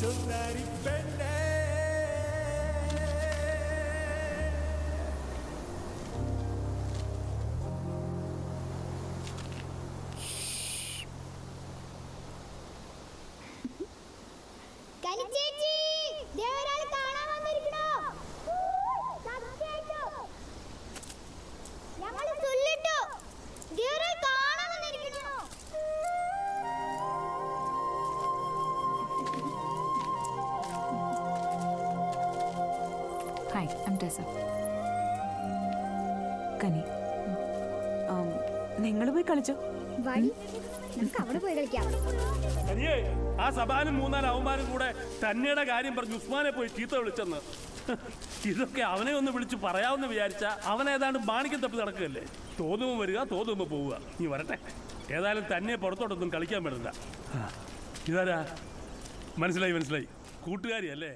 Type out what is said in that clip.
so that it hi I'm Tessa Kani. നിങ്ങൾ പോയി കളിച്ചോ. അനിയേ ആ സഭാനും മൂന്നാൽ അവന്മാരും കൂടെ തന്നെയുടെ കാര്യം പറഞ്ഞ് ഉസ്മാനെ പോയി ചീത്ത വിളിച്ചെന്ന്. ഇതൊക്കെ അവനെ ഒന്ന് വിളിച്ച് പറയാമെന്ന് വിചാരിച്ച അവൻ ഏതാണ്ട് മാണിക്യം തപ്പി നടക്കുകയല്ലേ? തോന്നുമ്പോൾ വരിക തോന്നുമ്പോൾ പോവുക. നീ വരട്ടെ. ഏതായാലും തന്നെ പുറത്തോട്ടൊന്നും കളിക്കാൻ പറ്റില്ല. ഇതാരാ? മനസ്സിലായി മനസ്സിലായി. കൂട്ടുകാരി അല്ലേ